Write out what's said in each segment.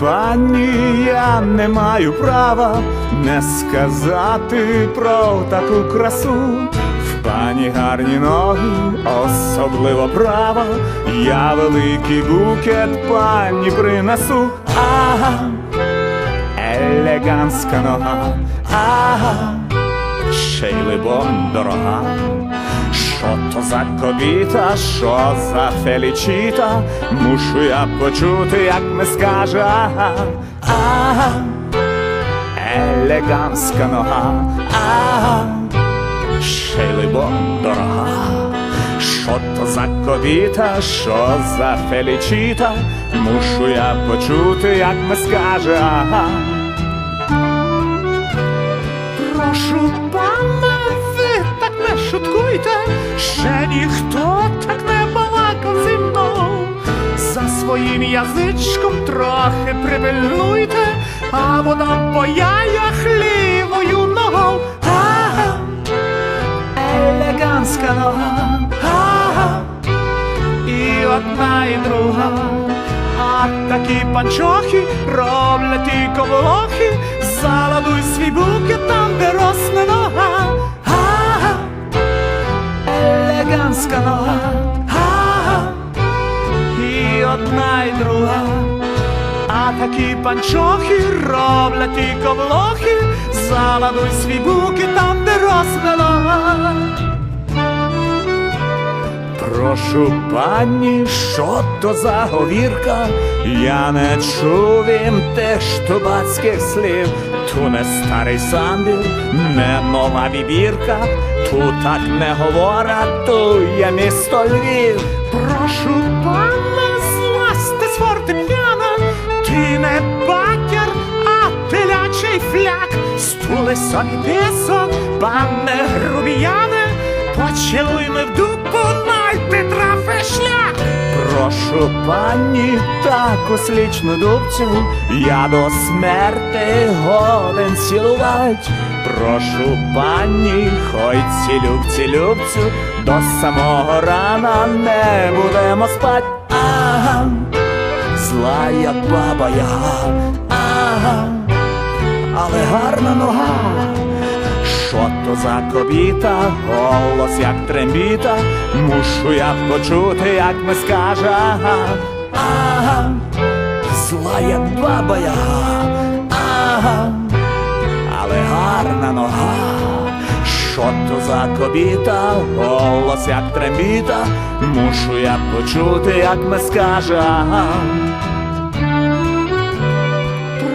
пані, я не маю права не сказати про таку красу. В пані гарні ноги, особливо права. Я великий букет пані принесу. Ага, елегантська нога, ага, ще й либон дорога. Що то за кобіта, що за фелічіта, мушу я почути, як ми скаже, ага, ага, елегантська нога, ага, ще й либон дорога. Що то за кобіта, що за фелічіта, мушу я почути, як ми скаже, ага. Прошу пана, шуткуйте, ще ніхто так не балакав зі мною. За своїм язичком трохи припильнуйте, або дам по яях лівою ногою. Ага, елегантська нога, і одна, і друга. А такі панчохи роблять тільки волохи, заладуй свій букет там, де росне нога. Ага, нога, ага, і одна, і друга. А такі панчохи роблять і волохи, заладуй свій буки там, де нога. Прошу пані, що то за говірка? Я не чув їм теж тубацьких слів. Ту не старий самбір, не нова вібірка, тут так не говорять, ту є місто Львів. Прошу пана, злазьте з фортепіано, ти не батяр, а телячий фляк, стули собі пісок, пане грубіяне, Поцілуй ми в дупу, найти трафи шлях. Прошу пані, таку слічну дубцю, я до смерти годен цілувать. Прошу пані, хой цілюбці любцю, до самого рана не будемо спать. Ага, зла як баба я, ага, але гарна нога. Що то за кобіта, голос як трембіта, мушу я почути, як ми скаже, ага, ага, зла як баба яга, ага, але гарна нога. Що то за кобіта, голос як трембіта, мушу я почути, як ми скаже, ага.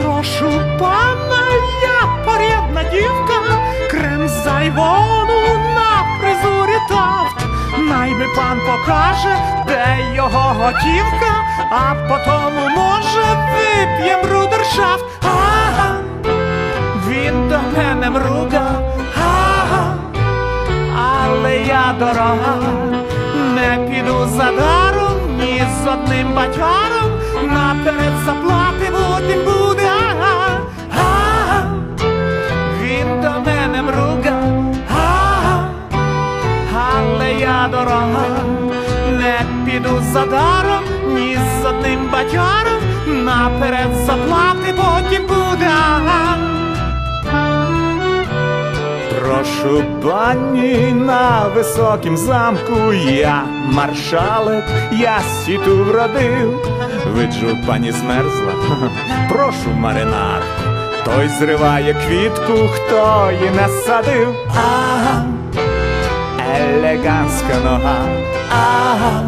Прошу пана, я порядна дівка, крем з на фризурі тафт. Найби пан покаже, де його готівка, а потому, може, вип'єм брудершафт. Ага, він до мене мруга, ага, але я дорога, не піду за даром, ні з одним батяром, наперед заплати дорога, не піду за даром, ні з одним батяром, наперед заплати потім буде. Прошу пані на високім замку, я маршалик, я сіту вродив. Виджу, пані змерзла, прошу маринар, той зриває квітку, хто її не садив. Ага, елегантська нога, ага,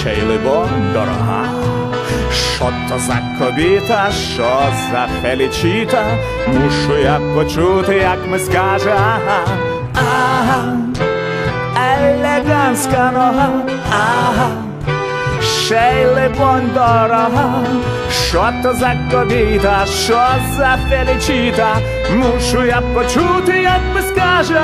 ще й либон дорога. Що то за кобіта, що за фелічіта, мушу я почути, як ми скаже, ага, ага, елегантська нога, ага, ще й либонь дорога, що то за кобіта, що за фелічіта, мушу я почути, як ми скаже.